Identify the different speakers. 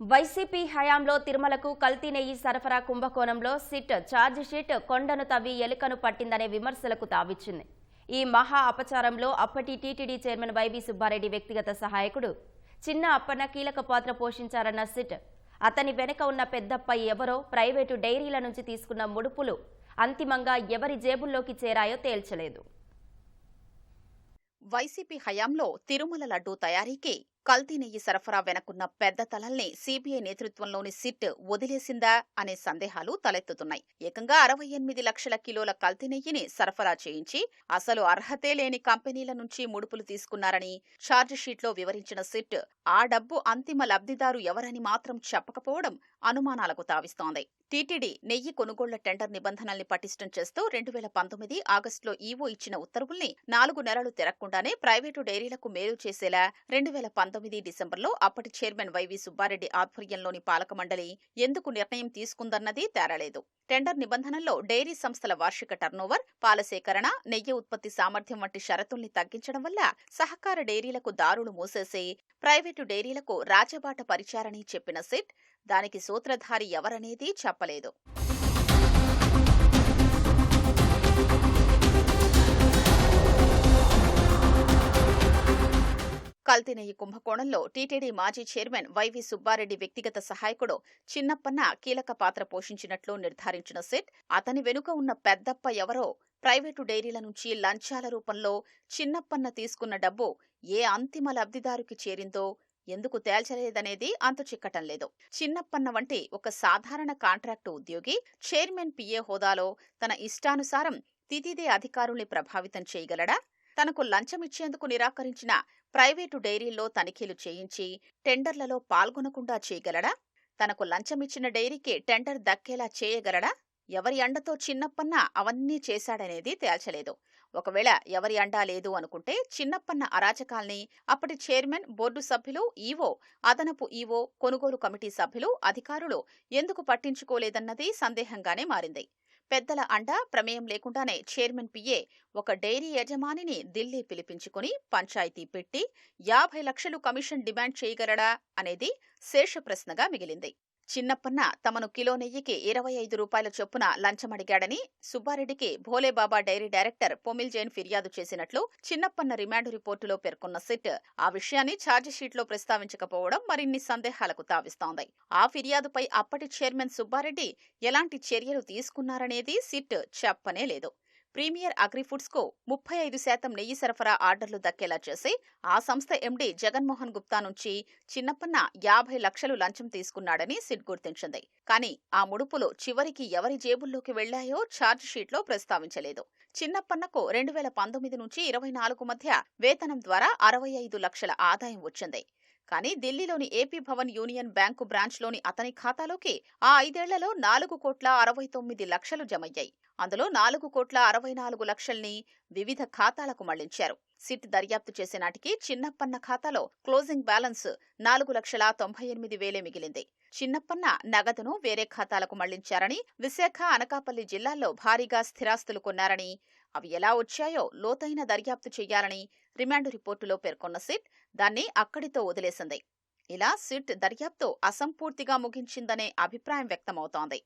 Speaker 1: YCP హయాంలో తిరుమలకు కల్తీ నెయ్యి సరఫరా కుంభకోణంలో సిట్ ఛార్జ్ షీట్ కొండను తవ్వి ఎలుకను పట్టిందనే విమర్శలకు తావిచ్చింది. ఈ మహా అపచారంలో అప్పటి టీటీడీ చైర్మన్ వైవి సుబ్బారెడ్డి వ్యక్తిగత సహాయకుడు. చిన్న అప్పన్న కీలక పాత్ర పోషించారన్న సిట్. అతని వెనుక ఉన్న పెద్దప్ప ఎవరో ప్రైవేటు డైరీల నుంచి తీసుకున్న ముడుపులు అంతిమంగా ఎవరి జేబుల్లోకి చేరాయో తేల్చలేదు.
Speaker 2: వైసీపీ హయాంలో తిరుమల లడ్డూ తయారీకి కల్తీ నెయ్యి సరఫరా వెనకున్న పెద్ద తలల్ని సిబిఐ నేతృత్వంలోని సిట్ వదిలేసిందా అనే సందేహాలు తలెత్తుతున్నాయి. ఏకంగా అరవై ఎనిమిది లక్షల కిలోల కల్తీ నెయ్యిని సరఫరా చేయించి అసలు అర్హతే లేని కంపెనీల నుంచి ముడుపులు తీసుకున్నారని షీట్లో వివరించిన సిట్ ఆ డబ్బు అంతిమ లబ్ధిదారు ఎవరని మాత్రం చెప్పకపోవడం అనుమానాలకు తావిస్తోంది. టీటీడీ నెయ్యి కొనుగోళ్ళ టెండర్ నిబంధనల్ని పటిష్టం చేస్తూ రెండు వేల పంతొమ్మిది ఆగస్టులో ఈవో ఇచ్చిన ఉత్తర్వుల్ని నాలుగు నెలలు తిరగకుండానే ప్రైవేటు డైరీలకు మేలు చేసేలా రెండు వేల పంతొమ్మిది డిసెంబర్లో అప్పటి చైర్మన్ వైవి సుబ్బారెడ్డి ఆధ్వర్యంలోని పాలక మండలి ఎందుకు నిర్ణయం తీసుకుందన్నది తేరలేదు. టెండర్ నిబంధనల్లో డైరీ సంస్థల వార్షిక టర్నోవర్ పాల సేకరణ నెయ్యి ఉత్పత్తి సామర్థ్యం వంటి షరతుల్ని తగ్గించడం వల్ల సహకార డైరీలకు దారులు మూసేసి ప్రైవేటు డైరీలకు రాజబాట పరిచారని చెప్పిన సిట్ దానికి సూత్రధారి ఎవరనేది చెప్పలేదు. కల్తీనయ్యి కుంభకోణంలో టీటీడీ మాజీ చైర్మన్ వైవి సుబ్బారెడ్డి వ్యక్తిగత సహాయకుడు చిన్నప్పన్న కీలక పాత్ర పోషించినట్లు నిర్ధారించిన సెట్ అతని వెనుక ఉన్న పెద్దప్ప ఎవరో ప్రైవేటు డైరీల నుంచి లంచాల రూపంలో చిన్నప్పన్న తీసుకున్న డబ్బు ఏ అంతిమ లబ్ధిదారుకి చేరిందో ఎందుకు తేల్చలేదనేది అంత చిక్కటం లేదు. చిన్నప్పన్న వంటి ఒక సాధారణ కాంట్రాక్టు ఉద్యోగి చైర్మన్ పిఏ హోదాలో తన ఇష్టానుసారం తితిదే అధికారుల్ని ప్రభావితం చేయగలడా? తనకు లంచమిచ్చేందుకు నిరాకరించిన ప్రైవేటు డైరీల్లో తనిఖీలు చేయించి టెండర్లలో పాల్గొనకుండా చేయగలడా? తనకు లంచమిచ్చిన డైరీకి టెండర్ దక్కేలా చేయగలడా? ఎవరి అండతో చిన్నప్పన్న అవన్నీ చేశాడనేది తేల్చలేదు. ఒకవేళ ఎవరి అండా లేదు అనుకుంటే చిన్నప్పన్న అరాచకాల్ని అప్పటి చైర్మన్ బోర్డు సభ్యులు ఈవో అదనపు ఈవో కొనుగోలు కమిటీ సభ్యులు అధికారులు ఎందుకు పట్టించుకోలేదన్నది సందేహంగానే మారింది. పెద్దల అండ ప్రమేయం లేకుండానే చైర్మన్ పిఏ ఒక డైరీ యజమానిని ఢిల్లీ పిలిపించుకుని పంచాయతీ పెట్టి యాభై లక్షలు కమిషన్ డిమాండ్ చేయగలడా అనేది శేష ప్రశ్నగా మిగిలింది. చిన్నప్పన్న తమను కిలో నెయ్యికి ఇరవై ఐదు రూపాయల చొప్పున లంచమడిగాడని సుబ్బారెడ్డికి భోలేబాబా డైరీ డైరెక్టర్ పొమిల్ జైన్ ఫిర్యాదు చేసినట్లు చిన్నప్పన్న రిమాండ్ రిపోర్టులో పేర్కొన్న సిట్ ఆ విషయాన్ని ఛార్జిషీట్లో ప్రస్తావించకపోవడం మరిన్ని సందేహాలకు తావిస్తోంది. ఆ ఫిర్యాదుపై అప్పటి చైర్మన్ సుబ్బారెడ్డి ఎలాంటి చర్యలు తీసుకున్నారనేది సిట్ చెప్పనే లేదు. ప్రీమియర్ అగ్రిఫుడ్స్కు ముప్పై ఐదు శాతం నెయ్యి సరఫరా ఆర్డర్లు దక్కేలా చేసి ఆ సంస్థ ఎండీ జగన్మోహన్ గుప్తా నుంచి చిన్నప్పన్న యాభై లక్షలు లంచం తీసుకున్నాడని సిట్ గుర్తించింది. కానీ ఆ ముడుపులు చివరికి ఎవరి జేబుల్లోకి వెళ్ళాయో ఛార్జ్షీట్లో ప్రస్తావించలేదు. చిన్నప్పన్నకు రెండు వేల పంతొమ్మిది నుంచి ఇరవై నాలుగు మధ్య వేతనం ద్వారా అరవై ఐదు లక్షల ఆదాయం వచ్చింది. కానీ ఢిల్లీలోని ఏపీ భవన్ యూనియన్ బ్యాంకు బ్రాంచ్లోని అతని ఖాతాలోకి ఆ ఐదేళ్ళలో నాలుగు కోట్ల అరవై తొమ్మిది లక్షలు జమయ్యాయి. అందులో నాలుగు కోట్ల అరవై నాలుగు లక్షల్ని వివిధ ఖాతాలకు మళ్ళించారు. సిట్ దర్యాప్తు చేసే నాటికి చిన్నప్పన్న ఖాతాలో క్లోజింగ్ బ్యాలెన్స్ నాలుగు లక్షల తొంభై ఎనిమిది వేలే మిగిలింది. చిన్నప్పన్న నగదును వేరే ఖాతాలకు మళ్ళించారని విశాఖ అనకాపల్లి జిల్లాల్లో భారీగా స్థిరాస్తులు కొన్నారని అవి ఎలా వచ్చాయో లోతైన దర్యాప్తు చేయాలని రిమాండ్ రిపోర్టులో పేర్కొన్న సిట్ దాన్ని అక్కడితో వదిలేసింది. ఇలా సిట్ దర్యాప్తు అసంపూర్తిగా ముగించిందనే అభిప్రాయం వ్యక్తమవుతోంది.